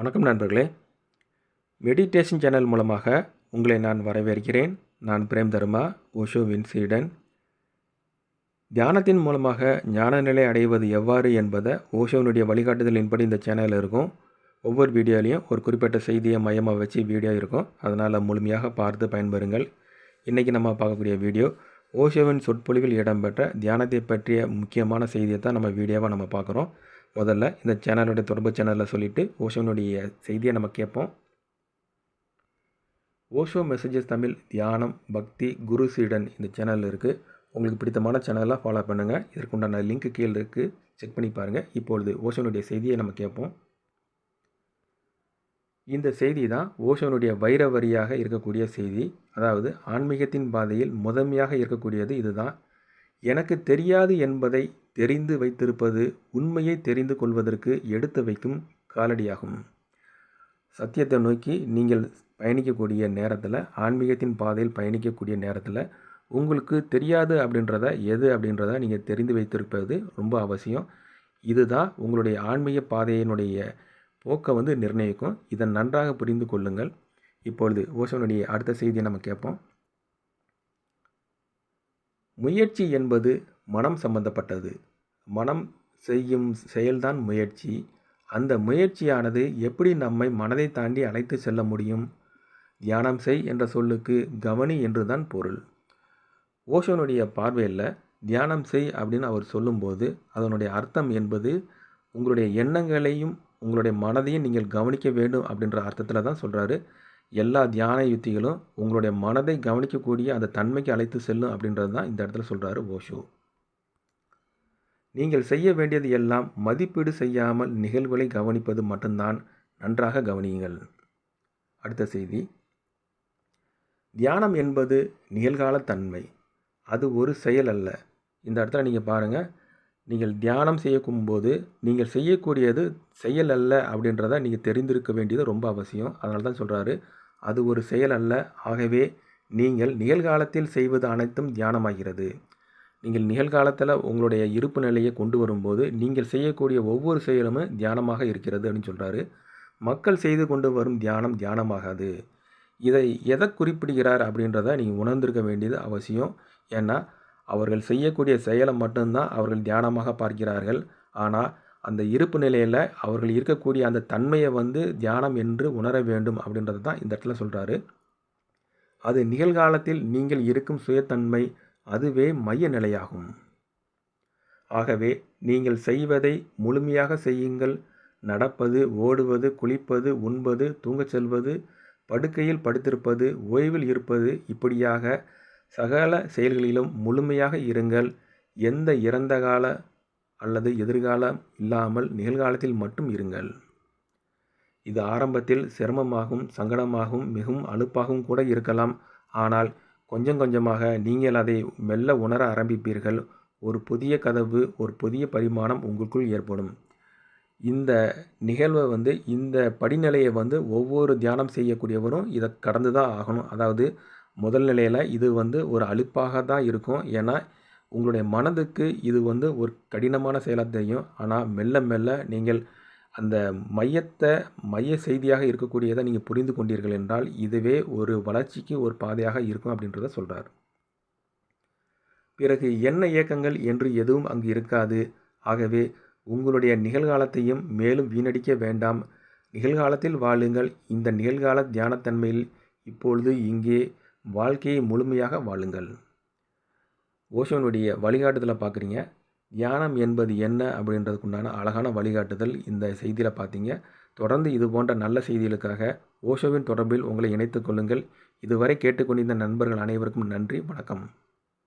வணக்கம் நண்பர்களே. Meditation channel மூலமாக உங்களை நான் வரவேற்கிறேன். நான் பிரேம் தர்மா ஓஷோ வின்சீடன். தியானத்தின் மூலமாக ஞான நிலை அடைவது எவ்வாறு என்பதை ஓஷோனுடைய வழிகாட்டுதலின்படி இந்த சேனலில் இருக்கும். ஒவ்வொரு வீடியோலையும் ஒரு குறிப்பிட்ட செய்தியை மையமாக வச்சு வீடியோ இருக்கும். அதனால் முழுமையாக பார்த்து பயன்பெறுங்கள். இன்றைக்கி நம்ம பார்க்கக்கூடிய வீடியோ ஓஷோவின் சொற்பொழிவில் இடம்பெற்ற தியானத்தை பற்றிய முக்கியமான செய்தியை தான் நம்ம வீடியோவாக நம்ம பார்க்குறோம். முதல்ல இந்த சேனலுடைய தொடர்பு சேனலில் சொல்லிவிட்டு ஓஷோனுடைய செய்தியை நம்ம கேட்போம். ஓஷோ மெசேஜஸ் தமிழ் தியானம் பக்தி குரு சீடன் இந்த சேனலில் இருக்குது உங்களுக்கு பிடித்தமான சேனலாக ஃபாலோ பண்ணுங்கள் இதற்குண்டான லிங்க் கீழே இருக்குது செக் பண்ணி பாருங்கள் இப்பொழுது ஓஷோனுடைய செய்தியை நம்ம கேட்போம். இந்த செய்தி தான் ஓஷோனுடைய வைர வரியாக இருக்கக்கூடிய செய்தி. அதாவது ஆன்மீகத்தின் பாதையில் முதன்மையாக இருக்கக்கூடியது இதுதான். எனக்கு தெரியாது என்பதை தெரிந்து வைத்திருப்பது உண்மையை தெரிந்து கொள்வதற்கு எடுத்து வைக்கும் காலடியாகும். சத்தியத்தை நோக்கி நீங்கள் பயணிக்கக்கூடிய நேரத்தில் ஆன்மீகத்தின் பாதையில் பயணிக்கக்கூடிய நேரத்தில் உங்களுக்கு தெரியாது அப்படின்றத எது அப்படின்றத நீங்கள் தெரிந்து வைத்திருப்பது ரொம்ப அவசியம். இதுதான் உங்களுடைய ஆன்மீக பாதையினுடைய போக்கை வந்து நிர்ணயிக்கும். இதை நன்றாக புரிந்து கொள்ளுங்கள். இப்பொழுது ஓசோனுடைய அடுத்த செய்தியை நம்ம கேட்போம். முயற்சி என்பது மனம் சம்பந்தப்பட்டது. மனம் செய்யும் செயல்தான் முயற்சி. அந்த முயற்சியானது எப்படி நம்மை மனதை தாண்டி அழைத்து செல்ல முடியும்? தியானம் செய் என்ற சொல்லுக்கு கவனி என்று தான் பொருள். ஓஷோனுடைய பார்வையில் தியானம் செய் அப்படின்னு அவர் சொல்லும்போது அதனுடைய அர்த்தம் என்பது உங்களுடைய எண்ணங்களையும் உங்களுடைய மனதையும் நீங்கள் கவனிக்க வேண்டும் அப்படின்ற அர்த்தத்தில் தான் சொல்கிறாரு எல்லா தியான யுத்திகளும் உங்களுடைய மனதை கவனிக்கக்கூடிய அந்த தன்மைக்கு அழைத்து செல்லும் அப்படின்றது தான் இந்த இடத்துல சொல்கிறாரு ஓஷோ. நீங்கள் செய்ய வேண்டியது எல்லாம் மதிப்பீடு செய்யாமல் நிகழ்வுகளை கவனிப்பது மட்டும்தான். நன்றாக கவனியுங்கள். அடுத்த செய்தி. தியானம் என்பது நிகழ்கால தன்மை. அது ஒரு செயல் அல்ல. இந்த இடத்துல நீங்கள் பாருங்கள் நீங்கள் தியானம் செய்யக்கும்போது நீங்கள் செய்யக்கூடியது செயல் அல்ல அப்படின்றத நீங்கள் தெரிந்திருக்க வேண்டியது ரொம்ப அவசியம். அதனால தான் சொல்கிறாரு அது ஒரு செயல் அல்ல. ஆகவே நீங்கள் நிகழ்காலத்தில் செய்வது அனைத்தும் தியானமாகிறது. நீங்கள் நிகழ்காலத்தில் உங்களுடைய இருப்பு நிலையை கொண்டு வரும்போது நீங்கள் செய்யக்கூடிய ஒவ்வொரு செயலும் தியானமாக இருக்கிறது அப்படின்னு சொல்கிறாரு மக்கள் செய்து கொண்டு வரும் தியானம் தியானமாகாது. இதை எதை குறிப்பிடுகிறார் அப்படின்றத நீங்கள் உணர்ந்திருக்க வேண்டியது அவசியம். ஏன்னா அவர்கள் செய்யக்கூடிய செயலை மட்டும்தான் அவர்கள் தியானமாக பார்க்கிறார்கள். ஆனால் அந்த இருப்பு நிலையில் அவர்கள் இருக்கக்கூடிய அந்த தன்மையை வந்து தியானம் என்று உணர வேண்டும் அப்படின்றது தான் இந்த இடத்துல சொல்கிறாரு அது நிகழ்காலத்தில் நீங்கள் இருக்கும் சுயத்தன்மை அதுவே மைய நிலையாகும் ஆகவே நீங்கள் செய்வதை முழுமையாக செய்யுங்கள். நடப்பது ஓடுவது குளிப்பது உண்பது தூங்கச் செல்வது படுக்கையில் படுத்திருப்பது ஓய்வில் இருப்பது இப்படியாக சகல செயல்களிலும் முழுமையாக இருங்கள். எந்த இறந்த கால அல்லது எதிர்காலம் இல்லாமல் நிகழ்காலத்தில் மட்டும் இருங்கள். இது ஆரம்பத்தில் சிரமமாகவும் சங்கடமாகவும் மிகவும் அலுப்பாகவும் கூட இருக்கலாம். ஆனால் கொஞ்சம் கொஞ்சமாக நீங்கள் அதை மெல்ல உணர ஆரம்பிப்பீர்கள். ஒரு புதிய கதவு ஒரு புதிய பரிமாணம் உங்களுக்குள் ஏற்படும். இந்த நிகழ்வை வந்து இந்த படிநிலையை வந்து ஒவ்வொரு தியானம் செய்யக்கூடியவரும் இதை கடந்து தான் ஆகணும். அதாவது முதல் நிலையில் இது வந்து ஒரு அழுப்பாக தான் இருக்கும். ஏன்னா உங்களுடைய மனதுக்கு இது வந்து ஒரு கடினமான செயலாக தெரியும் ஆனால் மெல்ல மெல்ல நீங்கள் அந்த மையத்தை மைய செய்தியாக இருக்கக்கூடியதை நீங்கள் புரிந்து கொண்டீர்கள் என்றால் இதுவே ஒரு வளர்ச்சிக்கு ஒரு பாதையாக இருக்கும் அப்படின்றத சொல்கிறார் பிறகு என்ன இயக்கங்கள் என்று எதுவும் அங்கு இருக்காது. ஆகவே உங்களுடைய நிகழ்காலத்தையும் மேலும் வீணடிக்க வேண்டாம். நிகழ்காலத்தில் வாழுங்கள். இந்த நிகழ்கால தியானத்தன்மையில் இப்பொழுது இங்கே வாழ்க்கையை முழுமையாக வாழுங்கள். ஓஷோனுடைய வழிகாட்டுதலை பார்க்குறீங்க. தியானம் என்பது என்ன அப்படின்றதுக்குண்டான அழகான வழிகாட்டுதல் இந்த செய்தியில் பார்த்தீங்க தொடர்ந்து இது போன்ற நல்ல செய்திகளுக்காக ஓஷோவின் தொடர்பில் உங்களை இணைத்துக் கொள்ளுங்கள். இதுவரை கேட்டுக்கொண்டிருந்த நண்பர்கள் அனைவருக்கும் நன்றி வணக்கம்.